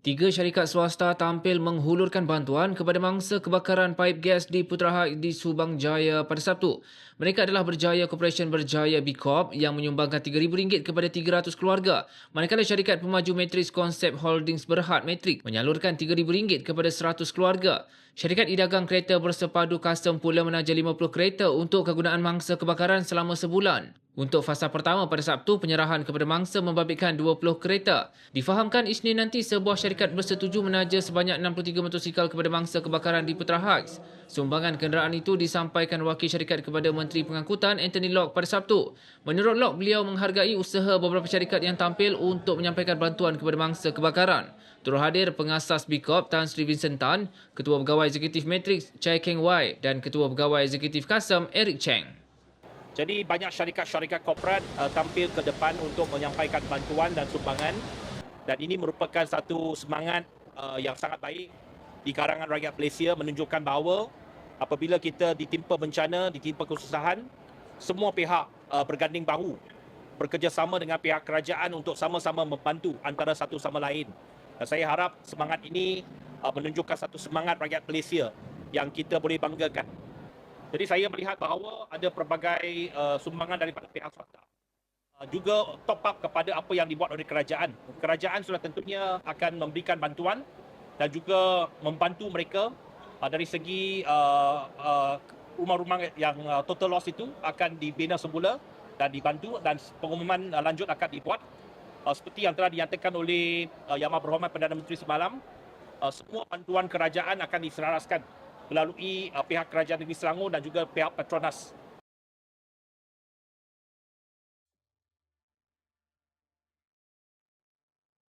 Tiga syarikat swasta tampil menghulurkan bantuan kepada mangsa kebakaran paip gas di Putrahaya di Subang Jaya pada Sabtu. Mereka adalah Berjaya Corporation Berjaya B Corp yang menyumbangkan RM3,000 kepada 300 keluarga. Manakala syarikat pemaju Matrix Concept Holdings Berhad Matrix menyalurkan RM3,000 kepada 100 keluarga. Syarikat e-dagang kereta bersepadu custom pula menaja 50 kereta untuk kegunaan mangsa kebakaran selama sebulan. Untuk fasa pertama pada Sabtu, penyerahan kepada mangsa membabitkan 20 kereta. Difahamkan Isnin nanti sebuah syarikat bersetuju menaja sebanyak 63 motosikal kepada mangsa kebakaran di Putra Heights. Sumbangan kenderaan itu disampaikan wakil syarikat kepada Menteri Pengangkutan Anthony Locke pada Sabtu. Menurut Locke, beliau menghargai usaha beberapa syarikat yang tampil untuk menyampaikan bantuan kepada mangsa kebakaran. Turut hadir pengasas B Corp Tan Sri Vincent Tan, Ketua Pegawai Eksekutif Matrix Chai Keng Wai dan Ketua Pegawai Eksekutif Kasam Eric Cheng. Jadi banyak syarikat-syarikat korporat uh, tampil ke depan untuk menyampaikan bantuan dan sumbangan dan ini merupakan satu semangat uh, yang sangat baik di kalangan rakyat Malaysia menunjukkan bahawa apabila kita ditimpa bencana, ditimpa kesusahan, semua pihak uh, berganding bahu bekerjasama dengan pihak kerajaan untuk sama-sama membantu antara satu sama lain. Dan saya harap semangat ini uh, menunjukkan satu semangat rakyat Malaysia yang kita boleh banggakan. Jadi saya melihat bahawa ada pelbagai uh, sumbangan daripada pihak swasta. Uh, juga top up kepada apa yang dibuat oleh kerajaan. Kerajaan sudah tentunya akan memberikan bantuan dan juga membantu mereka uh, dari segi uh, uh, rumah-rumah yang uh, total loss itu akan dibina semula dan dibantu dan pengumuman uh, lanjut akan dibuat. Uh, seperti yang telah dinyatakan oleh uh, Yang Berhormat Perdana Menteri semalam, uh, semua bantuan kerajaan akan diselaraskan melalui uh, pihak kerajaan negeri Selangor dan juga pihak Petronas